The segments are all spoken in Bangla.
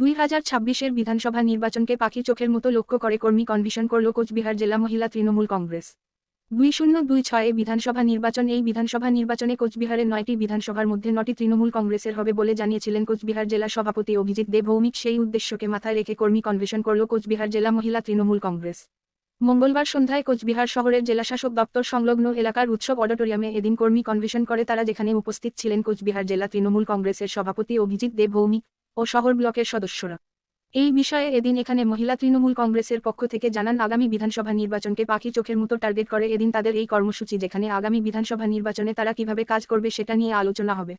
দুই হাজার ছাব্বিশের বিধানসভা নির্বাচনকে পাখি চোখের মতো লক্ষ্য করে কর্মী কনভিশন করল কোচবিহার জেলা মহিলা তৃণমূল কংগ্রেস। দুই শূন্য দুই ছয়ে বিধানসভা নির্বাচন, এই বিধানসভা নির্বাচনে কোচবিহারের নয়টি বিধানসভার মধ্যে নটি তৃণমূল কংগ্রেসের হবে বলে জানিয়েছিলেন কোচবিহার জেলা সভাপতি অভিজিৎ দেব ভৌমিক সেই উদ্দেশ্যকে মাথায় রেখে কর্মী কনভেশন করল কোচবিহার জেলা মহিলা তৃণমূল কংগ্রেস। মঙ্গলবার সন্ধ্যায় কোচবিহার শহরের জেলাশাসক দপ্তর সংলগ্ন এলাকার উৎসব অডিটোরিয়ামে এদিন কর্মী কনভেশন করে তারা যেখানে উপস্থিত ছিলেন কোচবিহার জেলা তৃণমূল কংগ্রেসের সভাপতি অভিজিৎ দেব ভৌমিক ও শহর ব্লকের সদস্যরা। এই বিষয়ে এদিন এখানে মহিলা তৃণমূল কংগ্রেসের পক্ষ থেকে জানান, আগামী বিধানসভা নির্বাচনকে পাখি চোখের মতো টার্গেট করে এদিন তাদের এই কর্মসূচি, যেখানে আগামী বিধানসভা নির্বাচনে তারা কীভাবে কাজ করবে সেটা নিয়ে আলোচনা হবে।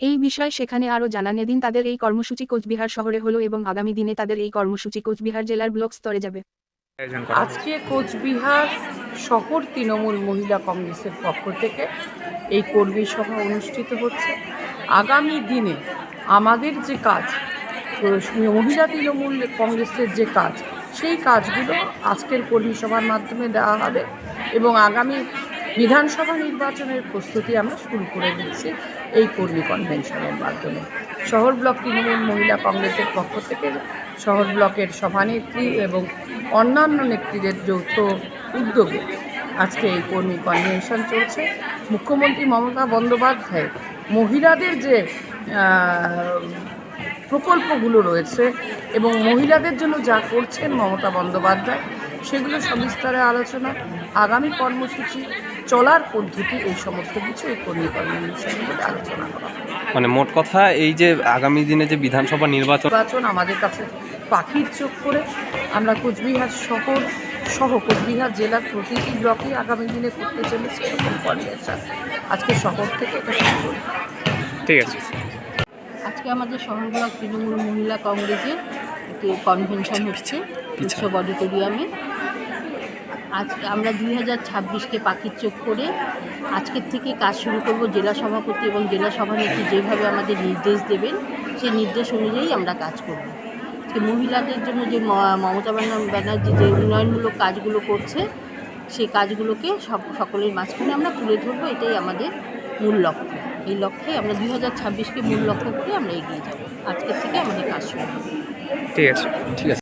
এই বিষয়ে সেখানে আরও জানান, এদিন তাদের এই কর্মসূচি কোচবিহার শহরে হলো এবং আগামী দিনে তাদের এই কর্মসূচি কোচবিহার জেলার ব্লক স্তরে যাবে। আজকে কোচবিহার শহর তৃণমূল মহিলা কংগ্রেসের পক্ষ থেকে এই কর্মী সভা অনুষ্ঠিত হচ্ছে। আগামী দিনে আমাদের যে কাজ মহিলা তৃণমূল কংগ্রেসের যে কাজ, সেই কাজগুলো আজকের কর্মী সভার মাধ্যমে দেওয়া হবে এবং আগামী বিধানসভা নির্বাচনের প্রস্তুতি আমরা শুরু করে দিচ্ছি এই কর্মী কনভেনশনের মাধ্যমে। শহর ব্লক তৃণমূল মহিলা কংগ্রেসের পক্ষ থেকে শহর ব্লকের সভানেত্রী এবং অন্যান্য নেত্রীদের যৌথ উদ্যোগে আজকে এই কর্মী কনভেনশন চলছে। মুখ্যমন্ত্রী মমতা বন্দ্যোপাধ্যায় মহিলাদের যে প্রকল্পগুলো রয়েছে এবং মহিলাদের জন্য যা করছেন মমতা বন্দ্যোপাধ্যায় সেগুলো সবিস্তারে আলোচনা আগামী কর্মসূচি চলার পদ্ধতি এই সমস্ত কিছু এই কর্মী মধ্যে আলোচনা করা। মানে মোট কথা এই যে আগামী দিনে যে বিধানসভা নির্বাচন নির্বাচন আমাদের কাছে পাখির চোখ করে। আমরা কোচবিহার শহর সহ কোচবিহার জেলার প্রতিটি ব্লকে আগামী দিনে করতে চলেছি এরকম কনভেনশন আজকে শহর থেকে এটা শুরু ঠিক আছে। আজকে আমাদের শহর ব্লক তৃণমূল মহিলা কংগ্রেসের একটি কনভেনশন হচ্ছে উৎসব অডিটোরিয়ামে আজকে আমরা দুই হাজার ছাব্বিশকে পাখির চোখ করে আজকের থেকে কাজ শুরু করব জেলা সভাপতি এবং জেলা সভানেত্রী যেভাবে আমাদের নির্দেশ দেবেন সেই নির্দেশ অনুযায়ী আমরা কাজ করব। আজকে মহিলাদের জন্য যে ম- মমতা ব্যানা- ব্যানার্জি যে উন্নয়নমূলক কাজগুলো করছে সেই কাজগুলোকে সব সকলের মাঝখানে আমরা তুলে ধরবো এটাই আমাদের মূল লক্ষ্য। এই লক্ষ্যে আমরা দুই হাজার ছাব্বিশকে মূল লক্ষ্য করে আমরা এগিয়ে যাব। আজকের থেকে আমাদের কাজ শুরু ঠিক আছে। ঠিক আছে।